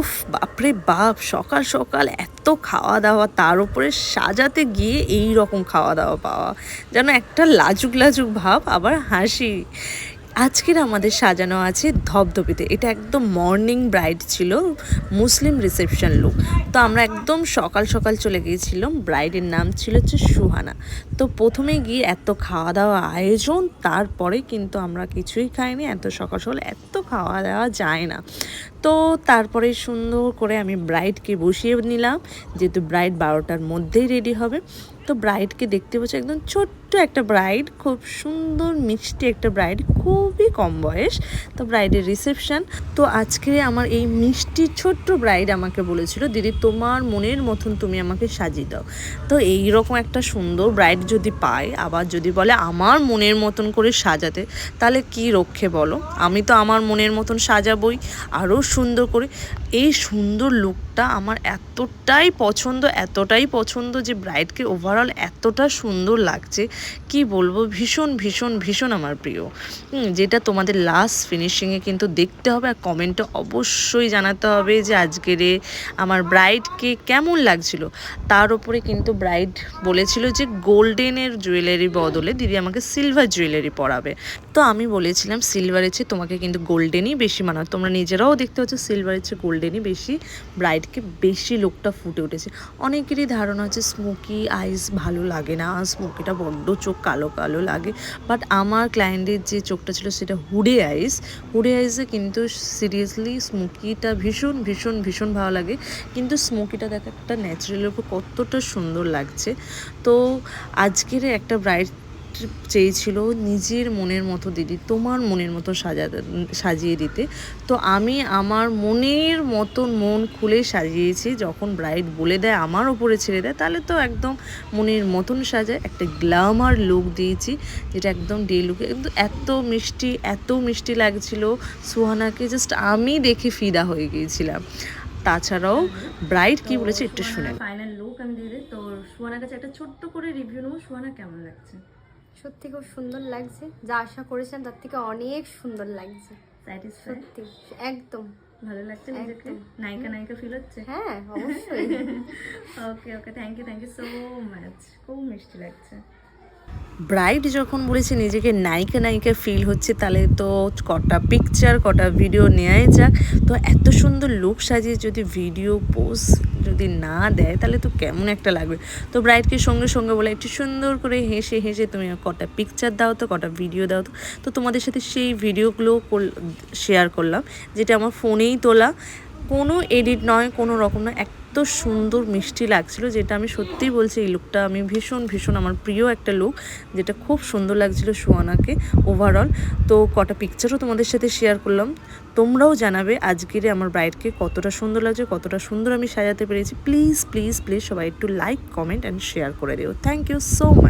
উফ, বাপরে বাপ, সকাল সকাল এত খাওয়া দাওয়া তার উপরে সাজাতে গিয়ে এই রকম খাওয়া দাওয়া পাওয়া। যেন একটা লাজুক লাজুক ভাব, আবার হাসি। আজকের আমাদের সাজানো আছে ধপধপিতে এটা একদম মর্নিং ব্রাইড ছিল, মুসলিম রিসেপশন লুক তো আমরা একদম সকাল সকাল চলে গিয়েছিলাম ব্রাইডের নাম ছিল হচ্ছে সুহানা। তো প্রথমে গিয়ে এত খাওয়া দাওয়া আয়োজন, তারপরে কিন্তু আমরা কিছুই খাইনি, এত সকাল সকাল এত খাওয়া দাওয়া যায় না। তো তারপরে সুন্দর করে আমি ব্রাইডকে বসিয়ে নিলাম, যেহেতু ব্রাইড বারোটার মধ্যেই রেডি হবে। তো ব্রাইডকে দেখতে পাচ্ছি একদম ছোট্ট একটা ব্রাইড খুব সুন্দর মিষ্টি একটা ব্রাইড খুবই কম বয়স, তো ব্রাইডের রিসেপশন তো আজকে আমার এই মিষ্টি ছোট্ট ব্রাইড আমাকে বলেছিল, দিদি, তোমার মনের মতন তুমি আমাকে সাজিয়ে দাও। তো এই রকম একটা সুন্দর ব্রাইড যদি পাই আবার যদি বলে আমার মনের মতন করে সাজাতে, তাহলে কি রক্ষে বলো? আমি তো আমার মনের মতন সাজাবই, আরও সুন্দর করে। এই সুন্দর লুকটা আমার এতটাই পছন্দ এতটাই পছন্দ যে ব্রাইডকে ওভারঅল এতটা সুন্দর লাগছে। কি বলব? ভীষণ ভীষণ ভীষণ আমার প্রিয়। যেটা তোমাদের লাস্ট ফিনিশিংয়ে কিন্তু দেখতে হবে আর কমেন্টে অবশ্যই জানাতে হবে যে আজকের আমার ব্রাইডকে কেমন লাগছিল। তার উপরে কিন্তু ব্রাইড বলেছিল যে গোল্ডেনের জুয়েলারি বদলে দিদি আমাকে সিলভার জুয়েলারি পরাবে। তো আমি বলেছিলাম সিলভারের চেয়ে তোমাকে কিন্তু গোল্ডেনই বেশি মানাও তোমরা নিজেরাও দেখতে পাচ্ছ সিলভারের চেয়ে গোল্ডেনই বেশি ব্রাইডকে বেশি লোকটা ফুটে উঠেছে। অনেকেরই ধারণা আছে স্মোকি আইস ভালো লাগে না স্মোকিটা বড্ড চোখ কালো কালো লাগে। বাট আমার ক্লায়েন্টের যে চোখটা ছিল সেটা হুডে আইস হুডে আইসে কিন্তু সিরিয়াসলি স্মোকিটা ভীষণ ভীষণ ভীষণ ভালো লাগে। কিন্তু স্মোকিটা দেখ একটা ন্যাচারালের উপর কতটা সুন্দর লাগছে। তো আজকের একটা ব্রাইড চেয়েছিল নিজের মনের মতো দিদি, তোমার মনের মতো সাজা, সাজিয়ে দিতে। তো আমি আমার মনের মতন মন খুলে সাজিয়েছি, যখন ব্রাইড বলে দেয়, আমার ওপরে ছেড়ে দেয়, তাহলে তো একদম মনের মতন সাজায় একটা গ্ল্যামার লুক দিয়েছি, যেটা একদম ডে লুকে কিন্তু এত মিষ্টি এত মিষ্টি লাগছিল সুহানাকে জাস্ট আমি দেখে ফিদা হয়ে গিয়েছিলাম। তাছাড়াও ব্রাইড কি বলেছে, একটু শুনে ফাইনাল লুক আমি দিয়ে তো সুহানার কাছে একটা ছোট্ট করে রিভিউ নেব, সুহানা কেমন লাগছে? সত্যি খুব সুন্দর লাগছে। যা আশা করেছেন তার থেকে অনেক সুন্দর লাগছে। সত্যি একদম। ভালো লাগছে নিজেকে? নায়িকা নায়িকা ফিল হচ্ছে? হ্যাঁ অবশ্যই। Okay okay thank you thank you so much খুব মিষ্টি লাগছে। ব্রাইড যখন বলেছে নিজেকে নায়িকা নায়িকা ফিল হচ্ছে, তাহলে তো কটা পিকচার কটা ভিডিও নেওয়াই যাক। তো এত সুন্দর লুক সাজিয়ে যদি ভিডিও পোস্ট যদি না দেয়, তাহলে তো কেমন একটা লাগবে? তো ব্রাইডকে সঙ্গে সঙ্গে বলে, একটু সুন্দর করে হেসে হেসে তুমি কটা পিকচার দাও তো, কটা ভিডিও দাও তো। তো তোমাদের সাথে সেই ভিডিওগুলো শেয়ার করলাম, যেটা আমার ফোনেই তোলা। কোনো এডিট নয়, কোনো রকম নয় এত সুন্দর মিষ্টি লাগছিল, যেটা আমি সত্যি বলছি, এই লুকটা আমি ভীষণ ভীষণ আমার প্রিয় একটা লুক যেটা খুব সুন্দর লাগছিল সুয়ানাকে ওভারঅল তো কটা পিকচারও তোমাদের সাথে শেয়ার করলাম। তোমরাও জানাবে আজকের আমার ব্রাইডকে কতটা সুন্দর লাগছে, কতটা সুন্দর আমি সাজাতে পেরেছি। প্লিজ প্লিজ প্লিজ সবাই একটু লাইক কমেন্ট অ্যান্ড শেয়ার করে দিও। Thank you so much